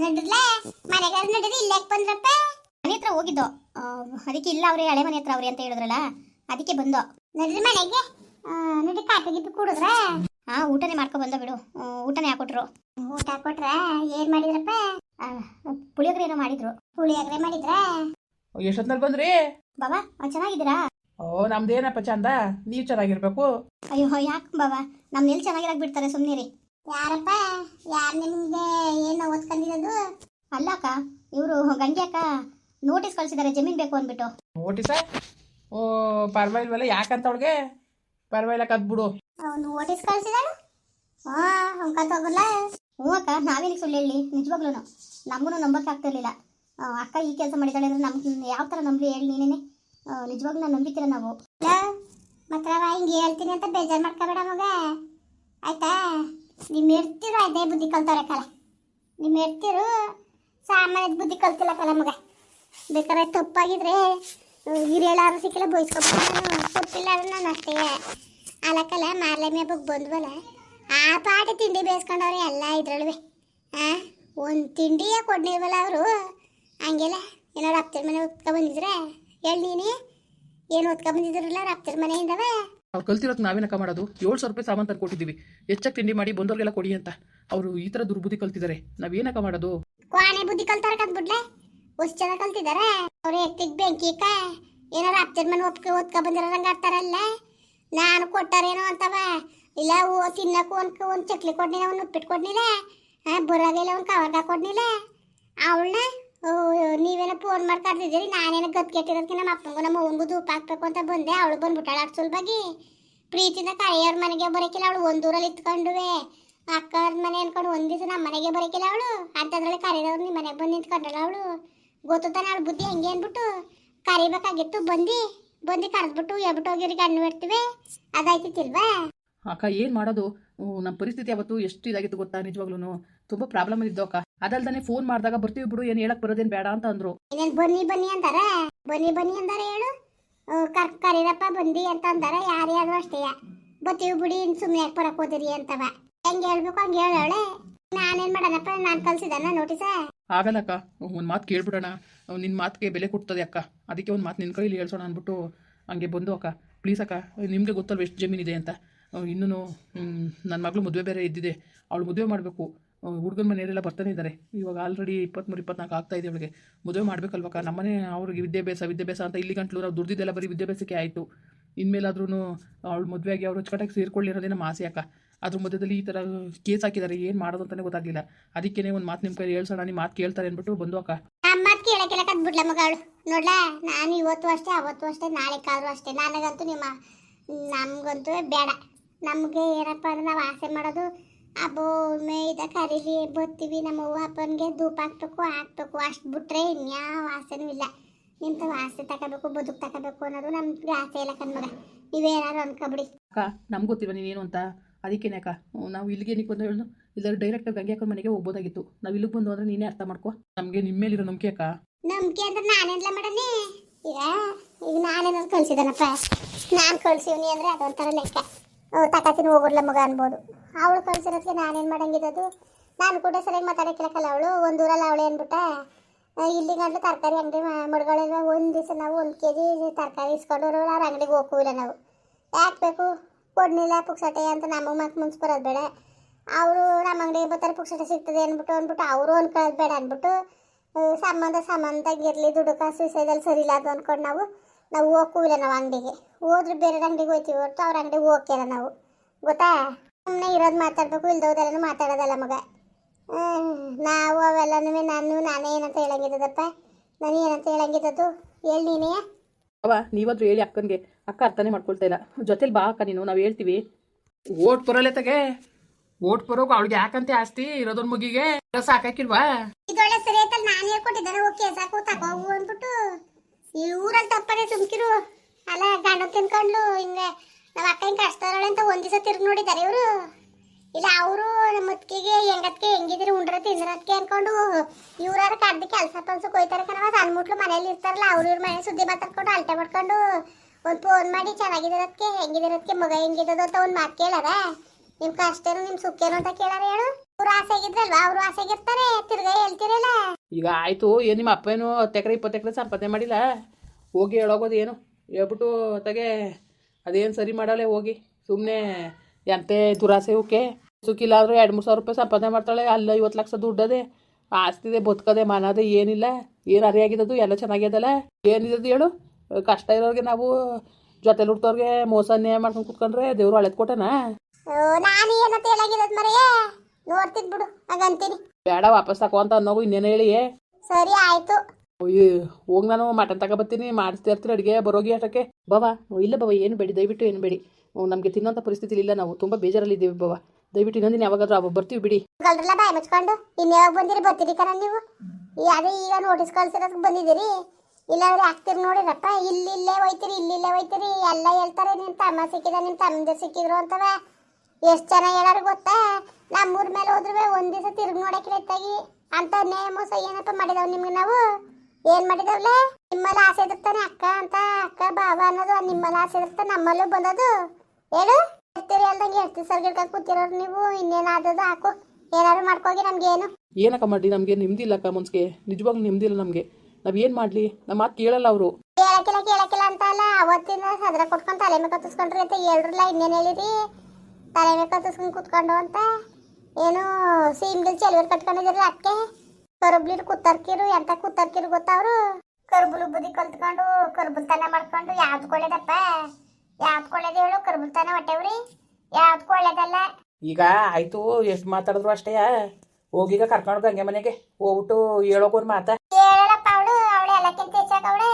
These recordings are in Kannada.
ನಡಿದ್ಲೆ ಮನೆಗಾರ ನಡೀರಿ ಇಲ್ಲ ಬಂದ್ರಪ್ಪ? ಮನೆ ಹತ್ರ ಹೋಗಿದ್ದೋ. ಅದಕ್ಕೆ ಇಲ್ಲ ಅವ್ರಿ ಹಳೆ ಮನೆ ಹತ್ರ ಅವ್ರಿ ಅಂತ ಹೇಳಿದ್ರಲ್ಲ ಅದಕ್ಕೆ ಬಂದೋ. ನಡ್ರಿ ಮನೆಗೆ. ನಡಿ ಗಿಫಿ ಕುಡಿದ್ರ? ಹಾ ಊಟನೇ ಮಾಡ್ಕೊ ಬಂದ ಬಿಡು. ಊಟನೇ ಹಾಕೊಟ್ರು. ಊಟ ಹಾಕೊಟ್ರ? ಏನ್ ಮಾಡಿದ್ರಪ್ಪ? ಪುಳಿಯೋಗ್ರೆ ಏನೋ ಮಾಡಿದ್ರು. ಪುಳಿಯೋಗರೆ ಮಾಡಿದ್ರ? ಎಷ್ಟೊತ್ನಲ್ಲಿ ಬಂದ್ರಿ? ಬಾಬಾ ಚೆನ್ನಾಗಿದ್ದೀರಾ? ಓ ನಮ್ದೇನಪ್ಪ ಚಂದ? ನೀವು ಚೆನ್ನಾಗಿರ್ಬೇಕು. ಅಯ್ಯೋ ಯಾಕೆ ಬಾಬಾ? ನಮ್ಮ ಎಲ್ಲಿ ಚೆನ್ನಾಗಿರಾಕ್ ಬಿಡ್ತಾರೆ ಸುಮ್ಮನಿರಿ ಯಾರಪ್ಪ? ಯಾರು ನಿಮ್ಗೆ ಏನು ಓದ್ಕೊಂಡಿರೋದು ಅಲ್ಲ ಅಕ್ಕ ಇವರು ಗಂಗೆ ಅಕ್ಕ ನೋಟಿಸ್ ಕಳಿಸಿದ್ದಾರೆ ಜಮೀನ್ ಬೇಕು ಅಂದ್ಬಿಟ್ಟು. ನೋಟಿಸ ಓ ಪರವಾಗಿಲ್ವಲ್ಲ ಯಾಕಂತ ಅವಳಿಗೆ? ಪರವಾಗಿಲ್ಲ ಕದ್ಬಿಡು. ನೋಟಿಸ್ ಕಳ್ಸಿದಾಳು ಹಾ ಅಂಕಂತ ಹೋಗಲ್ಲ ಹ್ಞೂ ಅಕ್ಕ ನಾವೇನಿಗೆ ಸುಳ್ಳು ಹೇಳಿ? ನಿಜವಾಗ್ಲೂ ನಮಗೂ ನಂಬಕ್ಕೆ ಆಗ್ತಿರ್ಲಿಲ್ಲ ಅಕ್ಕ ಈ ಕೆಲಸ ಮಾಡಿದಾಳೆ ಅಂದ್ರೆ ನಮ್ ಯಾವ ಥರ ನಂಬಲಿ ಹೇಳಿ ನೀನೇನೆ? ನಿಜವಾಗ್ಲೂ ನಾನು ನಂಬಿತೀರ ನಾವು? ಮಾತ್ರ ಹಿಂಗೆ ಹೇಳ್ತೀನಿ ಅಂತ ಬೇಜಾರು ಮಾಡ್ಕೋಬೇಡ ಮಗ. ಆಯ್ತಾ? ನಿಮ್ಮ ಇರ್ತಿರೋ ಅದೇ ಬುದ್ಧಿ ಕಲ್ತವ್ರೆ ಕಾಲ ನಿಮ್ಮ ಎಡ್ತಿರು ಸಾಮಾನ್ಯದ ಬುದ್ಧಿ ಕಲ್ತಿಲ್ಲ ಕಲ ಮಗ. ಬೇಕಾದ್ರೆ ತಪ್ಪಾಗಿದ್ರೆ ಹಿರಿಯಳಾರು ಸಿಕ್ಕಿಲ್ಲ ಬಯಸ್ಕೊಬೇಕು ತಪ್ಪಿಲ್ಲ ನಾನು ಅಷ್ಟೇ. ಅಲಕಲ್ಲ ಮಾರ್ಲೆ ಹಬ್ಬಕ್ಕೆ ಬಂದ್ವಲ್ಲ, ಆ ಪಾಟಿ ತಿಂಡಿ ಬೇಯಿಸ್ಕೊಂಡವ್ರೆ ಎಲ್ಲ ಇದ್ರಳುವೆ ಆ, ಒಂದು ತಿಂಡಿಯೇ ಕೊಡ್ಲಿಲ್ವಲ್ಲ ಅವರು. ಹಂಗೆಲ್ಲ ಏನೋ ರಪ್ತರ ಮನೆ ಓದ್ಕೊ ಬಂದಿದ್ರೆ ಹೇಳಿ ನೀನೇ ಏನು ಓದ್ಕೊ ಬಂದಿದ್ರಲ್ಲ ರಪ್ತರ ಮನೆಯಿಂದವೆ. ಅವ್ರು ಕಲ್ತಿರೋದು ನಾವೇನಕ್ಕ ಮಾಡೋದು? ಏಳು ಸಾವಿರ ರೂಪಾಯಿ ಸಾಮಾನು ತಂದು ಕೊಟ್ಟಿದ್ದೀವಿ ಹೆಚ್ಚಾಗಿ ತಿಂಡಿ ಮಾಡಿ ಬಂದವ್ರಿಗೆಲ್ಲ ಕೊಡಿ ಅಂತ. ಅವರು ಈ ಥರ ದುರ್ಬುದ್ಧಿ ಕಲ್ತಿದ್ದಾರೆ. ನಾವೇನಕ್ಕ ಮಾಡೋದು? ಕ್ವಾಣೆ ಬುದ್ಧಿ ಕಲ್ತಾರ ಕದ್ಬಿಡ್ಲೆ ಅಷ್ಟು ಜನ ಕಲ್ತಿದಾರೆ. ಅವ್ರು ಎತ್ತಿಗೆ ಬೆಂಕಿ ಕ ಏನಾರ ಅಪ್ಪನ ಮನೆ ಒಪ್ಕ ಓದ್ಕೊ ಬಂದಿರಂಗ ಆಡ್ತಾರಲ್ಲ? ನಾನು ಕೊಟ್ಟಾರೇನೋ ಅಂತವ. ಇಲ್ಲ ಓ ತಿನ್ನಕ್ಕೂ ಒಂದು ಒಂದು ಚಕ್ಲಿ ಕೊಡ್ನಿಲ್ಲ, ಒಂದು ಉಪ್ಪಿಟ್ಟು ಕೊಡ್ನಿಲ್ಲ. ಬರೋದಿಲ್ಲ ಒಂದು ಕವರ್ಗ ಕೊಡ್ನಿಲ್ಲ. ಅವಳನ್ನ ನೀವೇನೋ ಫೋನ್ ಮಾಡಿ ಕರ್ದಿದ್ದೀರಿ, ನಾನೇನೋ ಗತ್ ಕೆಟ್ಟಿರೋದಕ್ಕೆ ನಮ್ಮ ಅಪ್ಪಂಗೂ ನಮ್ಮ ಅವ್ವನಿಗೂ ಧೂಪ ಹಾಕ್ಬೇಕು ಅಂತ ಬಂದೆ. ಅವಳು ಬಂದ್ಬಿಟ್ಟಾಳ ಅಷ್ಟು ಸುಲಭಾಗಿ. ಪ್ರೀತಿಯಿಂದ ಕರೆಯೋರ್ ಮನೆಗೆ ಬರೋಕಿಲ್ಲ, ಅವಳು ಒಂದೂರಲ್ಲಿ ಇತ್ಕೊಂಡುವೆ. ಅಕ್ಕವ್ರ ಮನೆ ಅನ್ಕೊಂಡು ಒಂದ್ ದಿವಸ ನಮ್ಮ ಮನೆಗೆ ಬರೋಕಿಲ್ಲ ಅವಳು. ಅಂಥದ್ರೊಳಗೆ ಕರೆದವ್ರು ನಿಮ್ಮ ಮನೆಗೆ ಬಂದು ನಿಂತ್ಕೊಂಡಳ ಅವಳು. ಗೊತ್ತಾನ ತಾನೆ ಅವಳು ಬುದ್ಧಿ ಹೆಂಗೆ ಅಂದ್ಬಿಟ್ಟು ಕರಿಬೇಕಾಗಿತ್ತು ಬಂದು. ಬಂದು ಕರೆದ್ಬಿಟ್ಟು ಎಬ್ಬಿಟ್ಟು ಹೋಗಿರಿ ಕಣ್ಣು ಇಡ್ತೀವಿ ಅದಾಯ್ತಿತ್ತಿಲ್ವಾ? ಅಕ್ಕ ಏನು ಮಾಡೋದು? ನಮ್ಮ ಪರಿಸ್ಥಿತಿ ಅವತ್ತು ಎಷ್ಟು ಇದಾಗಿತ್ತು ಗೊತ್ತಾ ನಿಜವಾಗ್ಲೂ ತುಂಬಾ ಪ್ರಾಬ್ಲಮ್ ಇದ್ದು ಅಕ್ಕ. ಅದಲ್ದೇ ಫೋನ್ ಮಾಡಿದಾಗ ಬರ್ತೀವಿ ಬಿಡು ಏನು ಹೇಳಕ್ ಬರೋದೇನು ಬೇಡ ಅಂತ ಅಂದ್ರು. ಬನ್ನಿ ಬನ್ನಿ ಅಂತಾರ ಬನ್ನಿ ಬನ್ನಿ ಅಂದಾರ ಹೇಳು. ಕರೀರಪ್ಪ ಬಂದಿ ಅಂತ ಅಂದಾರ. ಯಾರ್ಯಾರು ಯಾರು ಅಷ್ಟೇ. ಬತ್ತೀವಿ ಬಿಡಿ ಸುಮ್ಮನೆ ಯಾಕೆ ಬರಕ್ ಹೋದಿರಿ ಅಂತವ. ಹೆಂಗೆ ಹೇಳ್ಬೇಕು, ಹಂಗೆ ಹೇಳೋಳೆ ನಾನೇನ್ ಮಾಡೋಣಪ್ಪ, ನಾನು ಕಲ್ಸಿದಾನ ನೋಟಿಸ ಆಗಲ್ಲಕ್ಕ, ಒಂದು ಮಾತು ಕೇಳ್ಬಿಡೋಣ. ನಿನ್ನ ಮಾತಿಗೆ ಬೆಲೆ ಕೊಡ್ತದೆ ಅಕ್ಕ. ಅದಕ್ಕೆ ಒಂದು ಮಾತು ನಿನ್ನ ಕೈಲಿ ಹೇಳ್ಸೋಣ ಅಂದ್ಬಿಟ್ಟು ಹಂಗೆ ಬಂದು ಅಕ್ಕ. ಪ್ಲೀಸ್ ಅಕ್ಕ, ನಿಮಗೆ ಗೊತ್ತಲ್ವ ಎಷ್ಟು ಜಮೀನಿದೆ ಅಂತ. ಇನ್ನೂ ನನ್ನ ಮಗಳು ಮದುವೆ ಬೇರೆ ಇದ್ದಿದೆ. ಅವಳು ಮದುವೆ ಮಾಡಬೇಕು. ಹುಡುಗನ ಮನೆಯವರೆಲ್ಲ ಬರ್ತಾನೆ ಇದ್ದಾರೆ ಇವಾಗ ಆಲ್ರೆಡಿ ಇಪ್ಪತ್ತ್ಮೂರು ಇಪ್ಪತ್ನಾಲ್ಕು ಆಗ್ತಾ ಇದೆ ಅವಳಿಗೆ. ಮದುವೆ ಮಾಡಬೇಕಲ್ವಕ್ಕ? ನಮ್ಮನೆ ಅವ್ರಿಗೆ ವಿದ್ಯಾಭ್ಯಾಸ ವಿದ್ಯಾಭ್ಯಾಸ ಅಂತ ಇಲ್ಲಿ ಗಂಟಲು ನಾವು ದುಡ್ದಿದ್ದೆಲ್ಲ ಬರೀ ವಿದ್ಯಾಭ್ಯಾಸಕ್ಕೆ ಆಯಿತು. ಇನ್ಮೇಲಾದ್ರೂ ಅವಳು ಮದುವೆಯಾಗಿ ಅವ್ರು ಅಚ್ಚುಕಟ್ಟಾಗಿ ಸೇರ್ಕೊಳ್ಳಿರೋದೇ ನಮ್ಮ ಆಸೆ ಅಕ್ಕ. ಅದ್ರ ಮಧ್ಯದಲ್ಲಿ ಈ ಥರ ಕೇಸ್ ಹಾಕಿದ್ದಾರೆ ಏನು ಮಾಡೋದು ಅಂತಲೇ ಗೊತ್ತಾಗಲಿಲ್ಲ. ಅದಕ್ಕೇನೆ ಒಂದು ಮಾತು ನಿಮ್ಮ ಕೈ ಹೇಳ್ಸೋಣ ನಿಮ್ಮ ಮಾತು ಕೇಳ್ತಾರೆ ಅಂದ್ಬಿಟ್ಟು ಬಂದು ಅಕ್ಕ. ನಮ್ಮ ಮಾತು ಕೇಳಕ್ಕೆಲ್ಲ ಕದ್ಬಿಡ್ಲ ಮಗಳು. ನೋಡ್ಲಾ ನಾನು ಇವತ್ತು ಅಷ್ಟೇ ಅವತ್ತು ಅಷ್ಟೇ ನಾಳೆ ಕಾದ್ರು ಅಷ್ಟೇ. ನನಗಂತೂ ನಿಮ್ಮ ನಮಗಂತೂ ಬೇಡ. ನಮಗೆ ಏನಪ್ಪ ಅಂದ್ರೆ ನಾವು ಆಸೆ ಮಾಡೋದು ಅಬ್ಬೋ ಮೇಯ್ದ ಕರೀಲಿ ಬರ್ತೀವಿ ನಮ್ಮ ಅವ್ವ ಅಪ್ಪನಿಗೆ ಧೂಪ ಹಾಕ್ಬೇಕು ಹಾಕ್ಬೇಕು. ಅಷ್ಟು ಬಿಟ್ರೆ ಇನ್ಯಾವ ಆಸೆನೂ ಇಲ್ಲ. ಇಂಥವು ಆಸೆ ತಗೋಬೇಕು ಬದುಕು ತಗೋಬೇಕು ಅನ್ನೋದು ನಮ್ಗೆ ಆಸೆ ಇಲ್ಲ ಕಣ್ಮಗ. ನೀವೇನಾದ್ರು ಅನ್ಕೊಬಿಡಿ. ಅಕ್ಕ ನಮ್ಗೆ ಗೊತ್ತಿಲ್ವ ನೀನೇನು ಅಂತ? ಅದಕ್ಕೇನೆ ಅಕ್ಕ ನಾವು ಇಲ್ಲಿಗೆ ಏನಕ್ಕೆ ಬಂದು ಹೇಳೋದು ಇಲ್ಲಾದ್ರೆ ಡೈರೆಕ್ಟಾಗಿ ಗಂಗೆ ಅಕ್ಕನ ಮನೆಗೆ ಹೋಗ್ಬೋದಾಗಿತ್ತು. ನಾವು ಇಲ್ಲಿಗೆ ಬಂದು ಅಂದ್ರೆ ನೀನೇ ಅರ್ಥ ಮಾಡ್ಕೋ. ನಮಗೆ ನಿಮ್ಮ ಮೇಲಿರೋ ನಂಬಿಕೆ ಅಕ್ಕ ನಂಬಿಕೆ ಅಂದ್ರೆ ನಾನೆಲ್ಲ ಮಾಡನೆ. ಈಗ ಈಗ ನಾನೇನಾದ್ರು ಕಳ್ಸಿದಾನಪ್ಪ. ನಾನು ಕಳ್ಸಿವ್ನಿ ಅಂದ್ರೆ ಅದೊಂಥರ ಲೆಕ್ಕ. ತಕತಿನ ಹೋಗೋರ್ಲ ಮಗ ಅನ್ಬೋದು. ಅವಳು ಕಳ್ಸಿರೋದಕ್ಕೆ ನಾನೇನು ಮಾಡಂಗಿದ್ದದು ನಾನು ಕೂಡ ಸರಿಯಾಗಿ ಮಾತಾಡಕ್ಕಿರಕ್ಕಲ್ಲ ಅವಳು. ಒಂದು ಊರಲ್ಲಿ ಅವಳೆ ಅಂದ್ಬಿಟ್ಟ ಇಲ್ಲಿ ಗಂಟು ತರಕಾರಿ ಅಂಗಡಿ ಮಡ್ಗಳೆಲ್ಲ ಒಂದು ದಿವಸ ನಾವು ಒಂದು ಕೆ ಜಿ ತರಕಾರಿ ಇಸ್ಕೊಂಡು ಅವ್ರ ಅಂಗಡಿಗೆ ಹೋಗೋವಿಲ್ಲ ನಾವು. ಯಾಕೆ ಬೇಕು? ಕೊಡ್ನಿಲ್ಲ ಪುಕ್ಸಟೆ ಅಂತ ನಮಗೆ ಮತ್ತೆ ಮುಂಚೆ ಬರೋದು ಬೇಡ. ಅವರು ನಮ್ಮ ಅಂಗಡಿ ಬರ್ತಾರೆ ಪುಕ್ಸಟೆ ಸಿಗ್ತದೆ ಅಂದ್ಬಿಟ್ಟು ಅಂದ್ಬಿಟ್ಟು ಅವರು ಅನ್ಕೊಳ್ಳೋದು ಬೇಡ ಅಂದ್ಬಿಟ್ಟು ಸಂಬಂಧ ಸಂಬಂಧಾಗಿರಲಿ ದುಡ್ಡು ಕಾಸು ವಿಷಯದಲ್ಲಿ ಸರಿ ಇಲ್ಲ ಅದು ಅಂದ್ಕೊಂಡು ನಾವು ನಾವು ಹೋಗುವಿಲ್ಲ ನಾವು ಅಂಗಡಿಗೆ. ಹೋದ್ರೆ ಬೇರೆ ಅಂಗಡಿಗೆ ಹೋಗ್ತೀವಿ ಹೊರತು ಅವ್ರ ಅಂಗಡಿಗೆ ಹೋಗ್ತಿಲ್ಲ ನಾವು. ಗೊತ್ತಾ? ಸುಮ್ಮನೆ ಇರೋದು ಮಾತಾಡಬೇಕು ಇಲ್ದೋದೆಲ್ಲನೂ ಮಾತಾಡೋದಲ್ಲ ಮಗ. ನಾವು ಅವೆಲ್ಲನೂ ನಾನು ನಾನೇ ಏನಂತ ಹೇಳಂಗಿದ್ದದಪ್ಪ? ನಾನು ಏನಂತ ಹೇಳಂಗಿದ್ದದ್ದು? ಹೇಳಿ ನೀನೇ. ಅವ ನೀವಾದ್ರೂ ಹೇಳಿ ಅಕ್ಕನಿಗೆ. ಅಕ್ಕ ಅರ್ಥನೇ ಮಾಡ್ಕೊಳ್ತಾ ಇಲ್ಲ. ಜೊತೆಲಿ ಬಾ ಅಕ್ಕ ನೀನು ನಾವು ಹೇಳ್ತೀವಿ. ಓಟ್ ಬರೋಲೆ ತಗೆ ಓಟ್ ಬರೋಕು ಅವಳಿಗೆ ಯಾಕಂತೆ ಆಸ್ತಿ? ಇರೋದೊಂದ್ ಮುಗಿಗೆ. ಸಾಕಾಕಿಲ್ವಾ? ಇದೊಳ್ಳೆ ಸರಿ ಆಯ್ತಲ್ಲ ನಾನು ಹೇಳ್ಕೊಟ್ಟಿದ್ದಾನೆ ಓಕೆ ಸಾಕು ತಗೋವು ಅಂದ್ಬಿಟ್ಟು. ಈ ಊರಲ್ಲಿ ತಪ್ಪದೆ ಸುಮ್ಕಿರು. ಅಲ್ಲ ಗಂಡ ತಿನ್ಕೊಂಡ್ಲು ಹಿಂಗೆ. ನಮ್ಮ ಅಕ್ಕ ಹಿಂಗೆ ಕಷ್ಟ ಅಂತ ಒಂದ್ ದಿವಸ ತಿರ್ಗಿ ನೋಡಿದ್ದಾರೆ ಇವರು. ಇಲ್ಲ, ಅವರು ನಮ್ಮ ಅತ್ತಿಗೆ ಹೆಂಗತ್ಗೆ ಹೆಂಗಿದ್ರು ಉಂಡ್ರ ತಿಂದ್ರತ್ಗೆ ಅನ್ಕೊಂಡು ಇವ್ರಾರ ಕಡ್ದು ಕೆಲಸ ಪಲ್ಸಕ್ಕೆ ಹೋಯ್ತಾರೆ ಕಣವ ಸಣ್ಣ ಮುಟ್ಲು ಮನೇಲಿ ಇರ್ತಾರಲ್ಲ, ಅವ್ರ ಇವ್ರ ಮನೆ ಸುದ್ದಿ ಮಾತಾಡ್ಕೊಂಡು ಅಲ್ಟೆ ಮಾಡ್ಕೊಂಡು ಒಂದು ಫೋನ್ ಮಾಡಿ ಚೆನ್ನಾಗಿರೋದಕ್ಕೆ ಹೆಂಗಿದಿರೋದಕ್ಕೆ ಮಗ ಹೆಂಗಿದ್ದದ ಅಂತ ಒಂದು ಮಾತು ಕೇಳಾರ ನಿಮ್ ಕಷ್ಟೇನು ನಿಮ್ ಸುಖೇನು ಅಂತ ಕೇಳಾರ ಹೇಳು? ಅವ್ರು ಆಸೆಗಿದ್ರಲ್ವಾ? ಅವ್ರು ಆಸೆಗಿರ್ತಾರೆ. ತಿರ್ಗಾ ಹೇಳ್ತಿರಲ್ಲ. ಈಗ ಆಯಿತು, ಏನು ನಿಮ್ಮ ಅಪ್ಪ ಏನು ಹತ್ತೆಕರೆ ಇಪ್ಪತ್ತೆಕರೆ ಸಂಪಾದನೆ ಮಾಡಿಲ್ಲ? ಹೋಗಿ ಹೇಳೋಗೋದು ಏನು? ಹೇಳ್ಬಿಟ್ಟು ತಗೆ, ಅದೇನು ಸರಿ ಮಾಡಲ್ಲ, ಹೋಗಿ. ಸುಮ್ಮನೆ ಎಂತೆ ದುರಾಸೆ ಹೂಕೆ ಸುಖಿಲ್ಲ ಆದರೂ ಎರಡು ಮೂರು ಸಾವಿರ ರೂಪಾಯಿ ಸಂಪಾದನೆ ಮಾಡ್ತಾಳೆ ಅಲ್ಲ ಐವತ್ತು ಲಕ್ಷ ದುಡ್ಡದೆ ಆಸ್ತಿದೆ ಬದುಕದೆ ಮನದೆ ಏನಿಲ್ಲ ಏನು ಅರಿಯಾಗಿದ್ದದು ಎಲ್ಲ ಚೆನ್ನಾಗ್ಯದಲ್ಲ ಏನಿದ್ದದು ಹೇಳು ಕಷ್ಟ ಇರೋರಿಗೆ ನಾವು ಜೊತೆ ಹುಡ್ತವ್ರಿಗೆ ಮೋಸ ನ್ಯಾಯ ಮಾಡ್ಕೊಂಡು ಕುತ್ಕೊಂಡ್ರೆ ದೇವ್ರು ಹಳೆದ್ ಕೊಟ್ಟನ ನೋಡ್ತಿದ್ ಬಿಡು ಹಾಗಂತೀನಿ ಬೇಡ ವಾಪಸ್ ತಕೋ ಅಂತ ಅನ್ನೋಗು ಇನ್ನೇನು ಹೇಳಿ ಸರಿ ಆಯ್ತು ಅಯ್ಯೋ ಹೋಗಿ ನಾನು ಮಟನ್ ತಗೋ ಬರ್ತೀನಿ ಇರ್ತೀನಿ ಅಡುಗೆ ಬರೋಗಿ ಅಷ್ಟಕ್ಕೆ ಬಾಬಾ ಇಲ್ಲ ಬಾಬಾ ಏನು ಬೇಡಿ ದಯವಿಟ್ಟು ಏನು ಬೇಡಿ ನಮಗೆ ತಿನ್ನೋಂಥ ಪರಿಸ್ಥಿತಿ ಇಲ್ಲ ನಾವು. ತುಂಬ ಬೇಜಾರಲ್ಲಿದ್ದೀವಿ ಬಾಬಾ ದಯವಿಟ್ಟು ಇನ್ನೊಂದಿನ ಯಾವಾಗಾದ್ರೂ ಬರ್ತೀವಿ ಬಿಡಿ. ಗಲ್ರಲ್ಲ ಬಾಯ್ ಮುಚ್ಕೊಂಡು ಇನ್ಯಾವಾಗ ಬಂದಿರಿ ಬರ್ತೀರಿ ಕಣ ನೀವು? ಅದೇ ಈಗ ನೋಟಿಸ್ ಕಳ್ಸಿರೋದಕ್ಕೆ ಬಂದಿದ್ದೀರಿ? ಇಲ್ಲಾಂದ್ರೆ ಆಗ್ತೀರಿ ನೋಡಿರಪ್ಪ, ಇಲ್ಲಿ ಇಲ್ಲೇ ಹೋಯ್ತಿರಿ, ಇಲ್ಲಿ ಇಲ್ಲೇ ಹೋಯ್ತಿರಿ, ಎಲ್ಲ ಹೇಳ್ತಾರೆ ನಿಮ್ಮ ತಮ್ಮ ಸಿಕ್ಕಿದ ನಿಮ್ಮ ತಮ್ಮದೇ ಸಿಕ್ಕಿದ್ರು ಅಂತವ. ಎಷ್ಟು ಜನ ಹೇಳೋರು ಗೊತ್ತಾ? ನಮ್ಮೂರ ಮೇಲೆ ಹೋದ್ರೆ ಒಂದು ದಿವಸ ತಿರುಗಿ ನೋಡಕ್ಕೆ ಎತ್ತಾಗಿ ಅಂತ ನೇಮ ಮೋಸ ಏನಪ್ಪ ಮಾಡಿದವ್ ನಿಮ್ಗೆ ನಾವು? ಏನ್ ಮಾಡಿದವ್ಲೆ? ನಿಮ್ಮಲ್ಲಿ ಆಸೆ ಇರ್ತಾನೆ ಅಕ್ಕ ಅಂತ. ಅಕ್ಕ ಬಾವ ಅನ್ನೋದು ನಿಮ್ಮಲ್ಲಿ ಆಸೆ ಇರ್ತಾನೆ ನಮ್ಮಲ್ಲೂ ಬಂದದು ಹೇಳು ಇರ್ತೀರಿ ಅಲ್ದಂಗೆ ಹೇಳ್ತೀವಿ ಸರ್ ಗಿಡ್ಕೊಂಡು ಕೂತಿರೋರು ನೀವು ಇನ್ನೇನಾದದ ಹಾಕು. ಏನಾದ್ರು ಮಾಡ್ಕೋಗಿ ಏನು? ಏನಕ್ಕ ಮಾಡಿ ನಮಗೆ ಮುಂಚೆ ನಿಜವಾಗ್ ನಿಜವಾಗ್ಲೂ ನೆಮ್ಮದಿಲ್ಲ ನಮಗೆ. ನಾವು ಏನು ಮಾಡ್ಲಿ? ನಮ್ಮ ಮಾತು ಕೇಳಲ್ಲ ಅವರು. ಕೇಳಕ್ಕಿಲ್ಲ ಕೇಳಕ್ಕಿಲ್ಲ ಅಂತ ಅಲ್ಲ ಅವತ್ತಿನ ಸದ್ರ ಕೊಟ್ಕೊಂಡು ತಲೆ ಮೇಲೆ ಕತ್ತಿಸ್ಕೊಂಡ್ರಿ ಅಂತ ಹೇಳ್ರಲ್ಲ ಇನ್ನೇನು ಹೇಳಿರಿ? ತಲೆ ಮೇಲೆ ಕತ್ತಿಸ್ಕೊಂಡು ಕೂತ್ಕೊಂಡು ಅಂತ. ಏನು ಸೀಮ್ಗಿಲ್ ಚೆಲುವರು ಕಟ್ಕೊಂಡಿದ್ರಲ್ಲ ಅದಕ್ಕೆ ಕರುಬ್ಲಿರು ಕುತ್ತರ್ಕಿರು ಎಂತ ಕುತ್ತರ್ಕಿರು ಗೊತ್ತಾವ್ರು ಕರ್ಬುಲು ಬುದ್ಧಿ ಕಲ್ತ್ಕೊಂಡು ಕರ್ಬುಲ್ತನ ಮಾಡ್ಕೊಂಡು ಯಾವ್ದು ಕೊಳ್ಳೇದಪ್ಪ ಯಾವ್ದು ಕೊಳ್ಳೇದು ಹೇಳು ಕರ್ಬುಲ್ತನ ಹೊಟ್ಟೆವ್ರಿ. ಯಾವ್ದು ಕೊಳ್ಳೇದಲ್ಲ? ಈಗ ಆಯಿತು ಎಷ್ಟು ಮಾತಾಡಿದ್ರು ಅಷ್ಟೇ. ಹೋಗೀಗ ಕರ್ಕೊಂಡು ಗಂಗೆ ಮನೆಗೆ. ಹೋಗ್ಬಿಟ್ಟು ಹೇಳೋಕೊಂದು ಮಾತಾ. ಹೇಳಪ್ಪ ಅವಳು ಅವಳು ಎಲ್ಲಕ್ಕಿಂತ ಹೆಚ್ಚಾಗ ಅವಳೆ.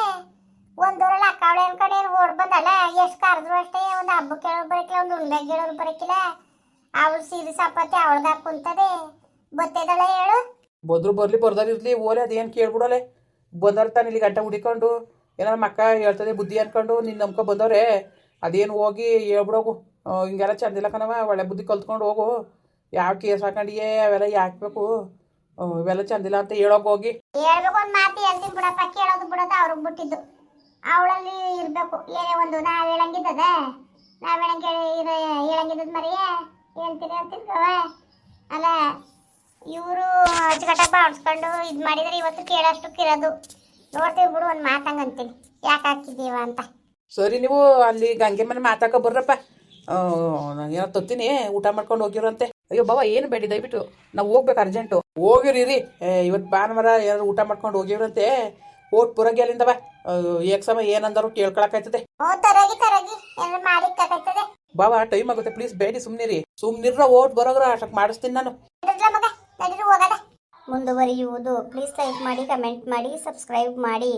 ಒಂದೂರಲ್ಲಿ ಅಕ್ಕ ಅವಳೆ ಅನ್ಕೊಂಡು ಏನು ಓಡ್ ಬಂದಲ್ಲ ಎಷ್ಟು ಕರೆದ್ರು ಅಷ್ಟೇ. ಒಂದು ಹಬ್ಬಕ್ಕೆ ಹೇಳೋರು ಬರಕಿಲ್ಲ ಒಂದು ಉಂಡೆಗೆ ಹೇಳೋರು ಬರಕಿಲ್ಲ. ಅವಳು ಸೀರೆ ಸಪತ್ತೆ ಅವಳ್ಗ ಕುಂತದೆ ಬತ್ತಿದಳ ಹೇಳು. ಬದ್ರು ಬರ್ಲಿ ಬರ್ದಾರ ಇರ್ಲಿ ಓಲೆ ಅದೇನು ಕೇಳ್ಬಿಡಲೆ. ಬಂದವ್ರು ತಾನು ಇಲ್ಲಿ ಗಂಟೆ ಹುಡಿಕೊಂಡು ಏನಾರ ಮಕ್ಕ ಹೇಳ್ತದೆ ಬುದ್ಧಿ ಅನ್ಕೊಂಡು ನಿನ್ನ ನಂಬ್ಕೊ ಬಂದವ್ರೆ. ಅದೇನು ಹೋಗಿ ಹೇಳ್ಬಿಡೋಗು. ಹಿಂಗೆಲ್ಲ ಚಂದಿಲ್ಲ ಕಣವ ಒಳ್ಳೆ ಬುದ್ಧಿ ಕಲ್ತ್ಕೊಂಡು ಹೋಗು. ಯಾವ ಕೇಸ್ ಏ ಅವೆಲ್ಲ ಯಾಕಬೇಕು ಇವೆಲ್ಲ ಚಂದಿಲ್ಲ ಅಂತ ಹೇಳೋಕೆ ಹೋಗಿ. ಹೇಳ್ಬೇಕು ಒಂದು ಮಾತು ಹೇಳ್ತೀನಿ ಬಿಡಪ್ಪ, ಕೇಳೋದು ಬಿಡೋದು ಅವ್ರಿಗೆ ಬಿಟ್ಟಿದ್ದು ಅವಳಲ್ಲಿ ಇರಬೇಕು. ಏನೇ ಒಂದು ನಾವು ಹೇಳಂಗಿದ್ದದ? ನಾವು ಹೇಳಂಗೆ ಹೇಳಂಗಿದ್ದದ ಮರಿಯೇ ಹೇಳ್ತೀನಿ ಹೇಳ್ತಿರ್ಕವ ಅಲ್ಲ, ಇವರು ಅಚ್ಚುಕಟ್ಟಾಗಿ ಬಾಡ್ಸ್ಕೊಂಡು ಇದು ಮಾಡಿದರೆ ಇವತ್ತು ಕೇಳೋಷ್ಟು ಇರೋದು. ನೋಡ್ತೀವಿ ಬಿಡು, ಒಂದು ಮಾತಂಗಂತೀನಿ ಯಾಕೆ ಹಾಕಿದ್ದೀವ ಅಂತ. ಸರಿ ನೀವು ಅಲ್ಲಿ ಗಂಗೆ ಮನೆ ಮಾತಾಕ ಬರ್ರಪ್ಪ. ನಾನು ಏನೋ ತತ್ತೀನಿ. ಊಟ ಮಾಡ್ಕೊಂಡು ಹೋಗಿರಂತೆ. ಅಯ್ಯೋ ಬಾವ ಏನು ಬೇಡಿ ದಯವಿಟ್ಟು. ನಾವು ಹೋಗ್ಬೇಕು ಅರ್ಜೆಂಟು ಹೋಗಿರಿ ಇವತ್ತು ಭಾನುವಾರ ಏನಾದ್ರು ಊಟ ಮಾಡ್ಕೊಂಡು ಹೋಗಿರಂತೆ. ಓಟ್ ಪುರಗೆ ಅಲ್ಲಿಂದ ಬಾ. ಏಕ್ಸಮ ಏನಂದರು ಕೇಳ್ಕೊಳಕಾಯ್ತದೆ. ಬಾವ ಟೈಮ್ ಆಗುತ್ತೆ. Please Bedi ಸುಮ್ನಿರಿ. ಸುಮ್ನಿರ್ರ ಓಟ್ ಬರೋದ್ರ ಅಷ್ಟಕ್ಕೆ ಮಾಡಿಸ್ತೀನಿ ನಾನು. ಮುಂದುವರಿಯುವುದು. ಪ್ಲೀಸ್ ಲೈಕ್ ಮಾಡಿ ಕಮೆಂಟ್ ಮಾಡಿ ಸಬ್ಸ್ಕ್ರೈಬ್ ಮಾಡಿ.